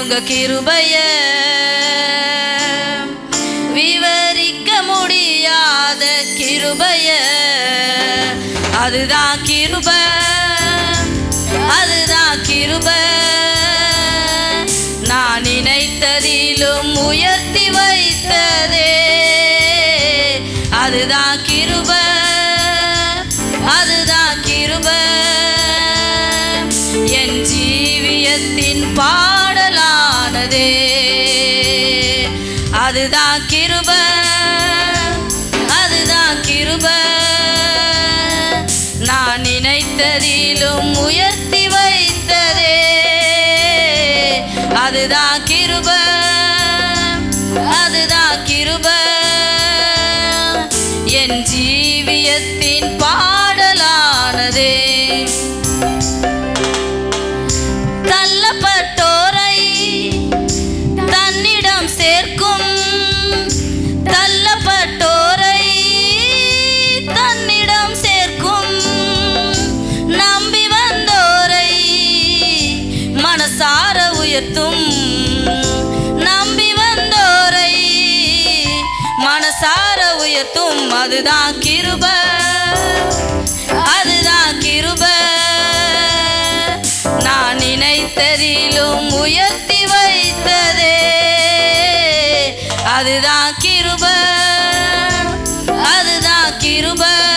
உங்க கிருபைய விவரிக்க முடியாத கிருபைய. அதுதான் கிருப அதுதான் கிருபை. பாடலானதே அதுதான் கிருப. அதுதான் கிருப. நான் நினைத்ததிலும் உயர்த்தி வைத்ததே. சார உயர்த்தும். நம்பி வந்தோரை மனசார உயர்த்தும். அதுதான் கிருப. அதுதான் கிருப. நான் நினைத்ததிலும் உயர்த்தி வைத்ததே. அதுதான் கிருப. அதுதான் கிருப.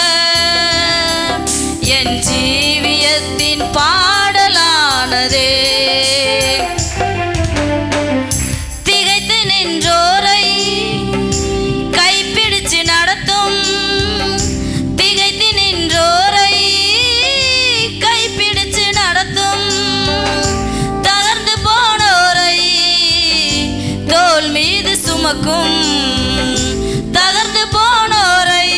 மீது தகர்ந்து போனோரை.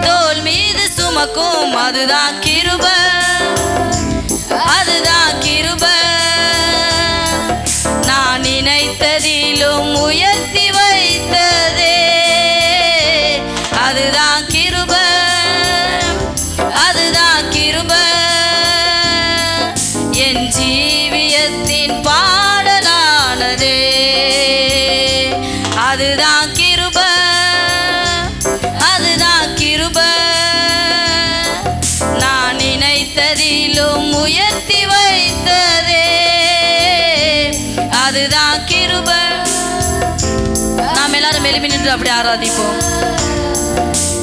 தோல் மீது சுமக்கும் அதுதான் கிருப. அதுதான் கிருப. நான் நினைத்ததிலும் உயர்த்தி வைத்ததே. அதுதான் கிருப. அதுதான் கிருப. என் ஜீ நினைத்ததிலும் உயர்த்தி வைத்ததே. அதுதான் கிருப. நாம் எல்லாரும் எழுப்பி நின்று அப்படி ஆராதிப்போம்.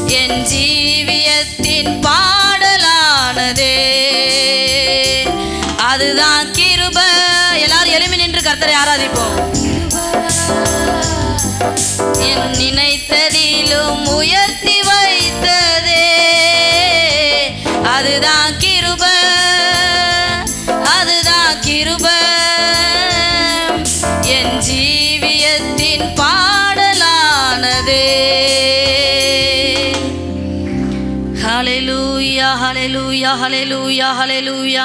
என் ஜீவியத்தின் பாடலானதே. அதுதான் கிருப. எல்லாரும் எழுப்பி நின்று கர்த்தரை ஆராதிப்போம். என் நினைத்ததிலும் உயர்த்தி வைத்ததே. அதுதான் ஹலெலூயா ஹலெலூயா ஹலெலூயா